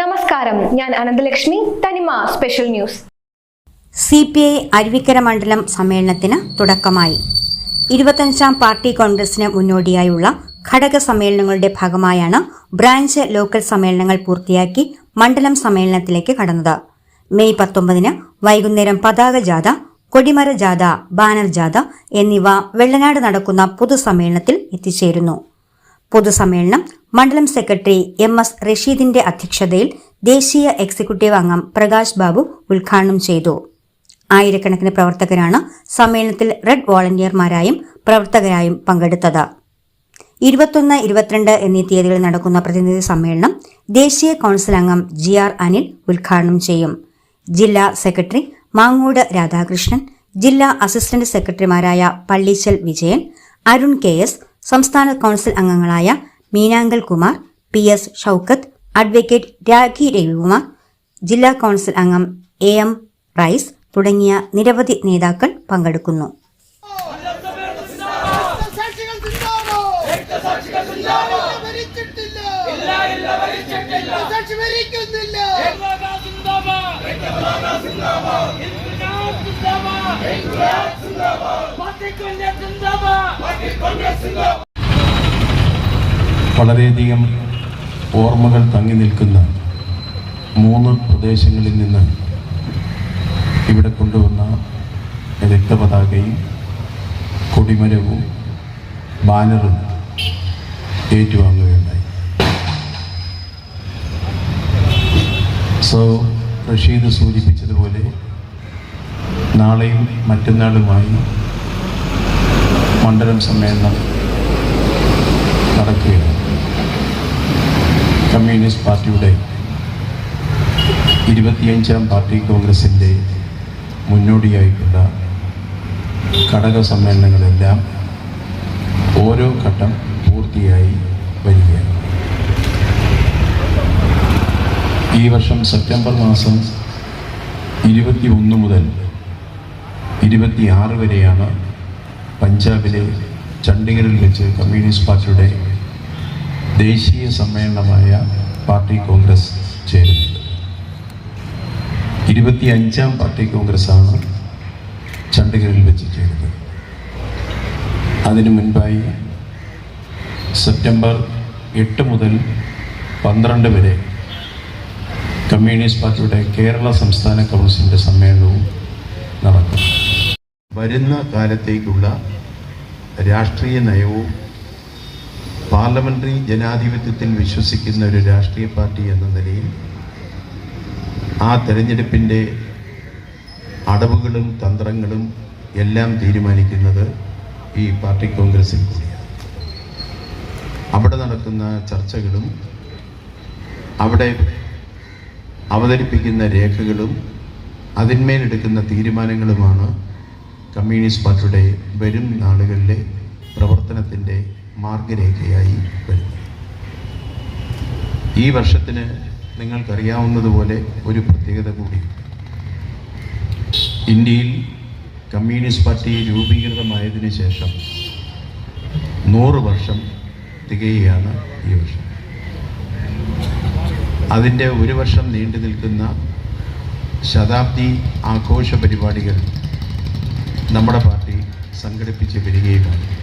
നമസ്കാരം. ഞാൻ Ananthalakshmi. Thanima special news. C P I Aruvikkara മണ്ഡലം സമ്മേളനത്തിന് തുടക്കമായി. ഇരുപത്തഞ്ചാം പാർട്ടി കോൺഗ്രസിന് മുന്നോടിയായുള്ള ഘടക സമ്മേളനങ്ങളുടെ ഭാഗമായാണ് ബ്രാഞ്ച് ലോക്കൽ സമ്മേളനങ്ങൾ പൂർത്തിയാക്കി മണ്ഡലം സമ്മേളനത്തിലേക്ക് കടന്നത്. മെയ് പത്തൊമ്പതിന് വൈകുന്നേരം പതാക ജാഥ കൊടിമര ജാഥ ബാനർ ജാഥ എന്നിവ വെള്ളനാട് നടക്കുന്ന പൊതുസമ്മേളനത്തിൽ എത്തിച്ചേരുന്നു. പൊതുസമ്മേളനം മണ്ഡലം സെക്രട്ടറി എം എസ് റഷീദിന്റെ അധ്യക്ഷതയിൽ ദേശീയ എക്സിക്യൂട്ടീവ് അംഗം പ്രകാശ് ബാബു ഉദ്ഘാടനം ചെയ്തു. ആയിരക്കണക്കിന് പ്രവർത്തകരാണ് സമ്മേളനത്തിൽ റെഡ് വോളണ്ടിയർമാരായും പ്രവർത്തകരായും പങ്കെടുത്തത്. ഇരുപത്തൊന്ന് ഇരുപത്തിരണ്ട് എന്നീ തീയതികളിൽ നടക്കുന്ന പ്രതിനിധി സമ്മേളനം ദേശീയ കൗൺസിൽ അംഗം ജി ആർ അനിൽ ഉദ്ഘാടനം ചെയ്യും. ജില്ലാ സെക്രട്ടറി മാങ്ങോട് രാധാകൃഷ്ണൻ ജില്ലാ അസിസ്റ്റന്റ് സെക്രട്ടറിമാരായ പള്ളിച്ചൽ വിജയൻ അരുൺ കെ എസ് സംസ്ഥാന കൌൺസിൽ അംഗങ്ങളായ Meenankal Kumar P S Shoukath advocate Rakhi Ravikumar ജില്ലാ കൌൺസിൽ അംഗം എ എം റൈസ് തുടങ്ങിയ നിരവധി നേതാക്കൾ പങ്കെടുക്കുന്നു. സാക്ഷികൾ സാക്ഷി ഭരിക്കുന്നില്ല. വളരെയധികം ഓർമ്മകൾ തങ്ങി നിൽക്കുന്ന മൂന്ന് പ്രദേശങ്ങളിൽ നിന്ന് ഇവിടെ കൊണ്ടുവന്ന രക്തപതാകയും കൊടിമരവും ബാനറും ഏറ്റുവാങ്ങുകയുണ്ടായി. സോ റഷീദ് സൂചിപ്പിച്ചതുപോലെ നാളെയും മറ്റന്നാളുമായി മണ്ഡലം സമ്മേളനം നടക്കുകയാണ്. കമ്മ്യൂണിസ്റ്റ് പാർട്ടിയുടെ ഇരുപത്തിയഞ്ചാം പാർട്ടി കോൺഗ്രസിന്റെ മുന്നോടിയായിട്ടുള്ള ഘടക സമ്മേളനങ്ങളെല്ലാം ഓരോ ഘട്ടം പൂർത്തിയായി വരികയാണ്. ഈ വർഷം സെപ്റ്റംബർ മാസം ഇരുപത്തി ഒന്ന് മുതൽ ഇരുപത്തിയാറ് വരെയാണ് പഞ്ചാബിലെ ചണ്ഡീഗഡിൽ വെച്ച് കമ്മ്യൂണിസ്റ്റ് പാർട്ടിയുടെ ദേശീയ സമ്മേളനമായ പാർട്ടി കോൺഗ്രസ് ചേരുന്നത് ഇരുപത്തി അഞ്ചാം പാർട്ടി കോൺഗ്രസ്സാണ് ചണ്ഡീഗഡിൽ വെച്ച് ചേരുന്നത്. അതിനു മുൻപായി സെപ്റ്റംബർ എട്ട് മുതൽ പന്ത്രണ്ട് വരെ കമ്മ്യൂണിസ്റ്റ് പാർട്ടിയുടെ കേരള സംസ്ഥാന കൗൺസിലിന്റെ സമ്മേളനവും നടക്കും. വരുന്ന കാലത്തേക്കുള്ള രാഷ്ട്രീയ നയവും പാർലമെന്ററി ജനാധിപത്യത്തിൽ വിശ്വസിക്കുന്ന ഒരു രാഷ്ട്രീയ പാർട്ടി എന്ന നിലയിൽ ആ തെരഞ്ഞെടുപ്പിന്റെ അടവുകളും തന്ത്രങ്ങളും എല്ലാം തീരുമാനിക്കുന്നത് ഈ പാർട്ടി കോൺഗ്രസിൽ കൂടിയാണ്. അവിടെ നടക്കുന്ന ചർച്ചകളും അവിടെ അവതരിപ്പിക്കുന്ന രേഖകളും അതിന്മേലെടുക്കുന്ന തീരുമാനങ്ങളുമാണ് കമ്മ്യൂണിസ്റ്റ് പാർട്ടിയുടെ വരും നാളുകളിലെ പ്രവർത്തനത്തിന്റെ മാർഗരേഖയായി വരുന്നത് ഈ വർഷത്തിന് നിങ്ങൾക്കറിയാവുന്നതുപോലെ ഒരു പ്രത്യേകത കൂടി. ഇന്ത്യയിൽ കമ്മ്യൂണിസ്റ്റ് പാർട്ടി രൂപീകൃതമായതിനു ശേഷം നൂറ് വർഷം തികയുകയാണ് ഈ വർഷം. അതിന്റെ ഒരു വർഷം നീണ്ടു നിൽക്കുന്ന ശതാബ്ദി ആഘോഷ പരിപാടികൾ നമ്മുടെ പാർട്ടി സംഘടിപ്പിച്ച് വരികയുമാണ്.